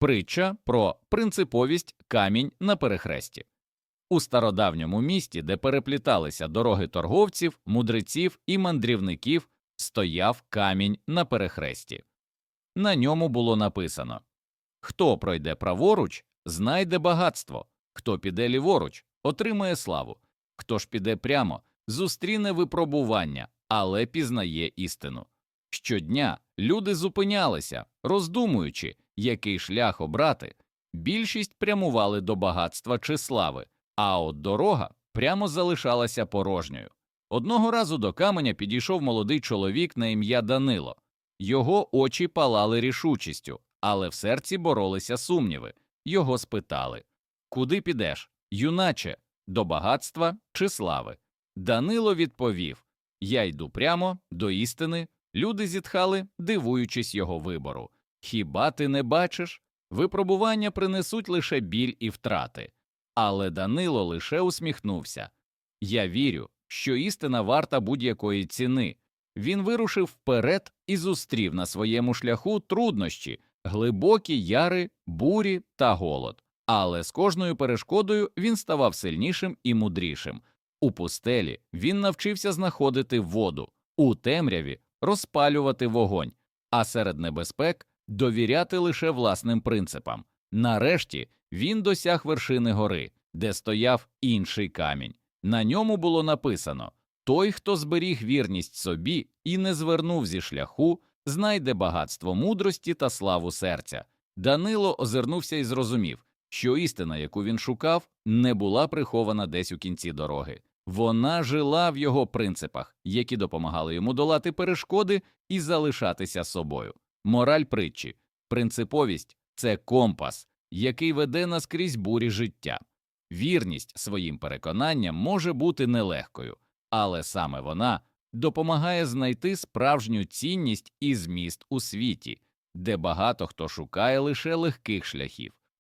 Притча про принциповість камінь на перехресті. У стародавньому місті, де перепліталися дороги торговців, мудреців і мандрівників, стояв камінь на перехресті. На ньому було написано Хто пройде праворуч, знайде багатство, хто піде ліворуч, отримає славу, хто ж піде прямо, зустріне випробування, але пізнає істину. Щодня люди зупинялися, роздумуючи, який шлях обрати. Більшість прямували до багатства чи слави, а от дорога прямо залишалася порожньою. Одного разу до каменя підійшов молодий чоловік на ім'я Данило. Його очі палали рішучістю, але в серці боролися сумніви. Його спитали Куди підеш, юначе, до багатства чи слави? Данило відповів Я йду прямо до істини. Люди зітхали, дивуючись його вибору. Хіба ти не бачиш? Випробування принесуть лише біль і втрати. Але Данило лише усміхнувся. Я вірю, що істина варта будь-якої ціни. Він вирушив вперед і зустрів на своєму шляху труднощі, глибокі яри, бурі та голод. Але з кожною перешкодою він ставав сильнішим і мудрішим. У пустелі він навчився знаходити воду, у темряві розпалювати вогонь, а серед небезпек довіряти лише власним принципам. Нарешті він досяг вершини гори, де стояв інший камінь. На ньому було написано Той, хто зберіг вірність собі і не звернув зі шляху, знайде багатство мудрості та славу серця. Данило озирнувся і зрозумів, що істина, яку він шукав, не була прихована десь у кінці дороги. Вона жила в його принципах, які допомагали йому долати перешкоди і залишатися собою. Мораль притчі, принциповість це компас, який веде нас крізь бурі життя. Вірність своїм переконанням може бути нелегкою, але саме вона допомагає знайти справжню цінність і зміст у світі, де багато хто шукає лише легких шляхів.